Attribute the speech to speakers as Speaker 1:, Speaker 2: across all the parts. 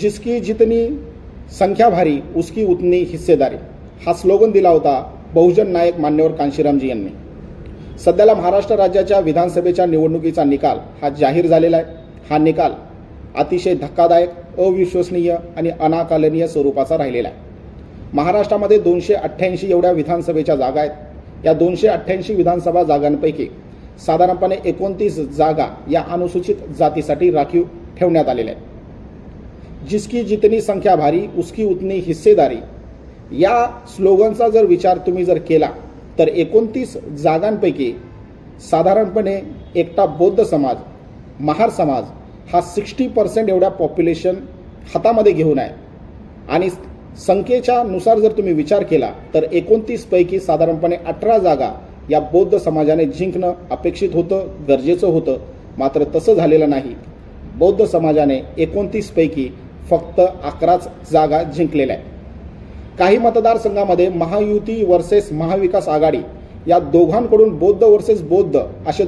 Speaker 1: जिसकी जितनी संख्या भारी उसकी उतनी हिस्सेदारी. हा स्लोगन दिला होता बहुजन नायक मान्यवर कांशीरामजी यांनी. सध्याला महाराष्ट्र राज्याच्या विधानसभेच्या निवडणुकीचा निकाल हा जाहीर झालेला आहे. हा निकाल अतिशय धक्कादायक अविश्वसनीय आणि अनाकलनीय स्वरूपाचा राहिलेला आहे. महाराष्ट्रामध्ये दोनशे अठ्ठ्याऐंशी एवढ्या विधानसभेच्या जागा आहेत. या दोनशे अठ्ठ्याऐंशी विधानसभा जागांपैकी साधारणपणे एकोणतीस जागा या अनुसूचित जातीसाठी राखीव ठेवण्यात आलेल्या आहेत. जिसकी जितनी संख्या भारी उसकी उतनी हिस्सेदारी. या स्लोगनचा जर विचार तुम्ही जर केला तर एकोणतीस जागांपैकी साधारणपणे एकटा बौद्ध समाज महार समाज हा सिक्स्टी पर्सेंट एवढ्या पॉप्युलेशन हातामध्ये घेऊन आहे. आणि संख्येच्या नुसार जर तुम्ही विचार केला तर एकोणतीसपैकी साधारणपणे अठरा जागा या बौद्ध समाजाने जिंकणं अपेक्षित होतं गरजेचं होतं. मात्र तसं झालेलं नाही. बौद्ध समाजाने एकोणतीसपैकी फक्त अकराच जागा जिंकलेल्या आहेत. काही मतदारसंघामध्ये महायुती वर्सेस महाविकास आघाडी या दोघांकडून बौद्ध वर्सेस बौद्ध असे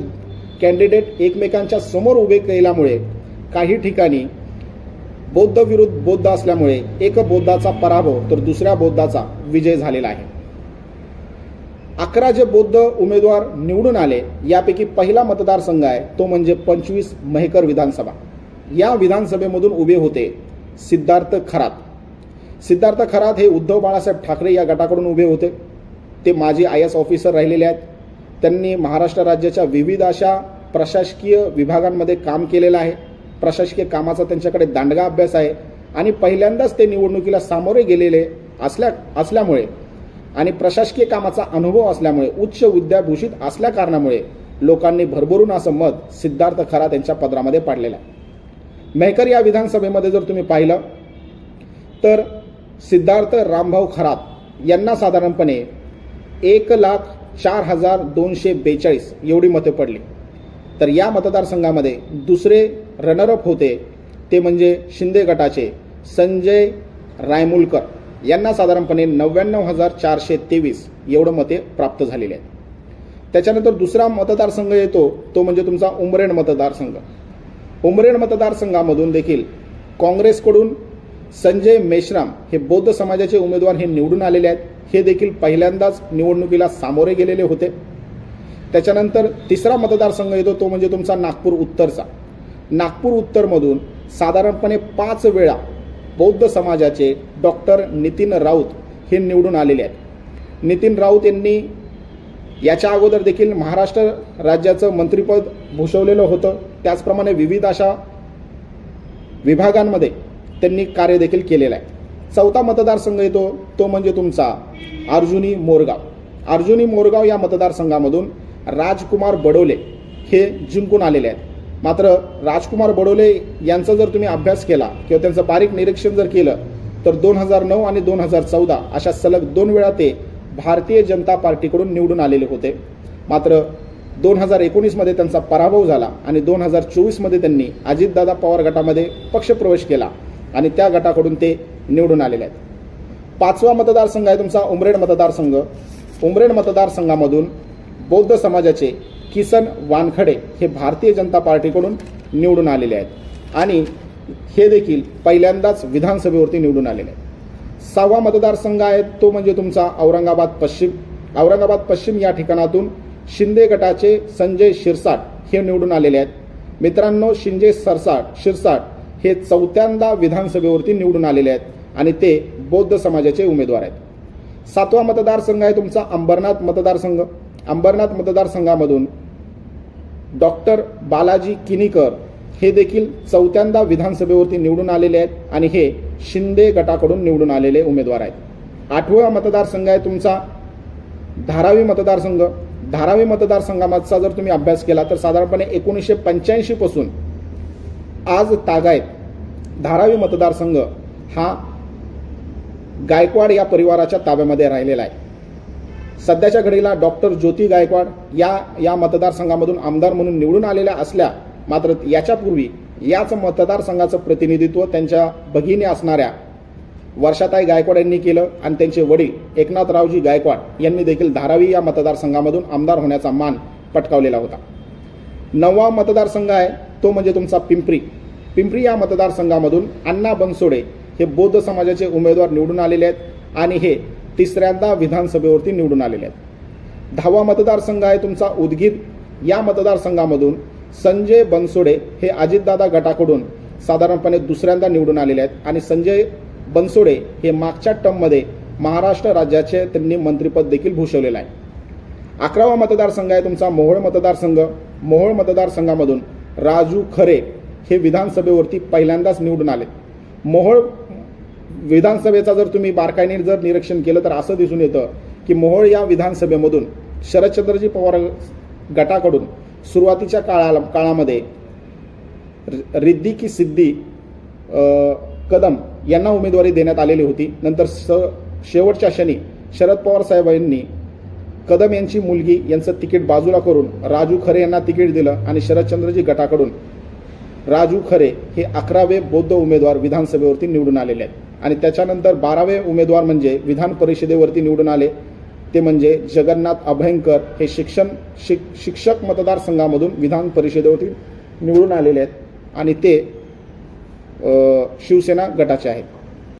Speaker 1: कॅन्डिडेट एकमेकांच्या समोर उभे केल्यामुळे काही ठिकाणी बौद्ध विरुद्ध बौद्ध असल्यामुळे एक बौद्धाचा पराभव तर दुसऱ्या बौद्धाचा विजय झालेला आहे. अकरा जे बौद्ध उमेदवार निवडून आले यापैकी पहिला मतदारसंघ आहे तो म्हणजे पंचवीस मेहकर विधानसभा. या विधानसभेमधून उभे होते सिद्धार्थ खरात. सिद्धार्थ खरात हे उद्धव बाळासाहेब ठाकरे या गटाकडून उभे होते. ते माजी आय एस ऑफिसर राहिलेले आहेत. त्यांनी महाराष्ट्र राज्याच्या विविध अशा प्रशासकीय विभागांमध्ये काम केलेलं आहे. प्रशासकीय कामाचा त्यांच्याकडे दांडगा अभ्यास आहे. आणि पहिल्यांदाच ते निवडणुकीला सामोरे गेलेले असल्या असल्यामुळे आणि प्रशासकीय कामाचा अनुभव असल्यामुळे उच्च विद्याभूषित असल्या कारणामुळे लोकांनी भरभरून असं मत सिद्धार्थ खरात यांच्या पदरामध्ये पाडलेलं आहे. मेहकर या विधानसभेमध्ये जर तुम्ही पाहिलं तर सिद्धार्थ रामभाऊ खरात यांना साधारणपणे एक लाख चार हजार दोनशे बेचाळीस एवढी मते पडली. तर या मतदारसंघामध्ये दुसरे रनरअप होते ते म्हणजे शिंदे गटाचे संजय रायमुलकर. यांना साधारणपणे नव्याण्णव हजार चारशे तेवीस एवढं मते प्राप्त झालेले आहेत. त्याच्यानंतर दुसरा मतदारसंघ येतो तो म्हणजे तुमचा उमरेड मतदारसंघ. उमरेड मतदारसंघामधून देखील काँग्रेसकडून संजय मेश्राम हे बौद्ध समाजाचे उमेदवार हे निवडून आलेले आहेत. हे देखील पहिल्यांदाच निवडणुकीला सामोरे गेलेले होते. त्याच्यानंतर तिसरा मतदारसंघ येतो तो म्हणजे तुमचा नागपूर उत्तरचा. नागपूर उत्तरमधून साधारणपणे पाच वेळा बौद्ध समाजाचे डॉक्टर नितीन राऊत हे निवडून आलेले आहेत. नितीन राऊत यांनी याच्या अगोदर देखील महाराष्ट्र राज्याचं मंत्रिपद भूषवलेलं होतं. त्याचप्रमाणे विविध अशा विभागांमध्ये त्यांनी कार्य देखील केलेलं आहे. चौथा मतदारसंघ येतो तो म्हणजे तुमचा अर्जुनी मोरगाव. अर्जुनी मोरगाव या मतदारसंघामधून राजकुमार बडोले हे जिंकून आलेले आहेत. मात्र राजकुमार बडोले यांचा जर तुम्ही अभ्यास केला किंवा त्यांचं बारीक निरीक्षण जर केलं तर दोन हजार नऊ आणि दोन हजार चौदा अशा सलग दोन वेळा ते भारतीय जनता पार्टीकडून निवडून आलेले होते. मात्र दोन हजार एकोणीसमध्ये त्यांचा पराभव झाला आणि दोन हजार चोवीसमध्ये त्यांनी अजितदादा पवार गटामध्ये पक्षप्रवेश केला आणि त्या गटाकडून ते निवडून आलेले आहेत. पाचवा मतदारसंघ आहे तुमचा उमरेड मतदारसंघ. उमरेड मतदारसंघामधून बौद्ध समाजाचे किसन वानखडे हे भारतीय जनता पार्टीकडून निवडून आलेले आहेत. आणि हे देखील पहिल्यांदाच विधानसभेवरती निवडून आलेले आहेत. सहावा मतदारसंघ आहे तो म्हणजे तुमचा औरंगाबाद पश्चिम औरंगाबाद पश्चिम या ठिकाणातून शिंदे गटाचे संजय शिरसाट हे निवडून आलेले आहेत. मित्रांनो शिंदे सरसाट शिरसाट हे चौथ्यांदा विधानसभेवरती निवडून आलेले आहेत आणि ते बौद्ध समाजाचे उमेदवार आहेत. सातवा मतदारसंघ आहे तुमचा अंबरनाथ मतदारसंघ. अंबरनाथ मतदारसंघामधून डॉक्टर बालाजी किनीकर हे देखील चौथ्यांदा विधानसभेवरती निवडून आलेले आहेत आणि हे शिंदे गटाकडून निवडून आलेले उमेदवार आहेत. आठवा मतदारसंघ आहे तुमचा धारावी मतदारसंघ. धारावी मतदारसंघाचा जर तुम्ही अभ्यास केला तर साधारणपणे एकोणीसशे पंच्याऐंशीपासून आज तागायत धारावी मतदारसंघ हा गायकवाड या परिवाराच्या ताब्यामध्ये राहिलेला आहे. सध्याच्या घडीला डॉक्टर ज्योती गायकवाड या या मतदारसंघामधून आमदार म्हणून निवडून आलेल्या असल्या मात्र याच्यापूर्वी याच मतदारसंघाचं प्रतिनिधित्व त्यांच्या भगिनी असणाऱ्या वर्षाताई गायकवाड यांनी केलं आणि त्यांचे वडील एकनाथरावजी गायकवाड यांनी देखील धारावी या मतदारसंघामधून आमदार होण्याचा मान पटकावलेला होता. नववा मतदारसंघ आहे तो म्हणजे तुमचा पिंपरी. पिंपरी या मतदारसंघामधून अण्णा बनसोडे हे बौद्ध समाजाचे उमेदवार निवडून आलेले आहेत आणि हे तिसऱ्यांदा विधानसभेवरती निवडून आलेले आहेत. दहावा मतदारसंघ आहे तुमचा उदगीर. या मतदारसंघामधून संजय बनसोडे हे अजितदादा गटाकडून साधारणपणे दुसऱ्यांदा निवडून आलेले आहेत आणि संजय बनसोडे हे मागच्या टर्ममध्ये महाराष्ट्र राज्याचे त्यांनी मंत्रिपद देखील भूषवलेलं आहे. अकरावा मतदारसंघ आहे तुमचा मोहोळ मतदारसंघ. मोहोळ मतदारसंघामधून राजू खरे हे विधानसभेवरती पहिल्यांदाच निवडून आले. मोहोळ विधानसभेचा जर तुम्ही बारकाईने जर निरीक्षण केलं तर असं दिसून येतं की मोहोळ या विधानसभेमधून शरदचंद्रजी पवार गटाकडून सुरुवातीच्या काळाला काळामध्ये रि- रिद्धी की सिद्धी कदम यांना उमेदवारी देण्यात आलेली होती. नंतर स शेवटच्या क्षणी शरद पवार साहेबांनी कदम यांची मुलगी यांचं तिकीट बाजूला करून राजू खरे यांना तिकीट दिलं आणि शरदचंद्रजी गटाकडून राजू खरे हे अकरावे बौद्ध उमेदवार विधानसभेवरती निवडून आलेले आहेत. आणि त्याच्यानंतर बारावे उमेदवार म्हणजे विधान परिषदेवरती निवडून आले. ते म्हणजे जगन्नाथ अभयंकर हे शिक्षण शिक शिक्षक मतदारसंघामधून विधान परिषदेवरती निवडून आलेले आहेत. आणि ते शिवसेना गटाचे आहेत.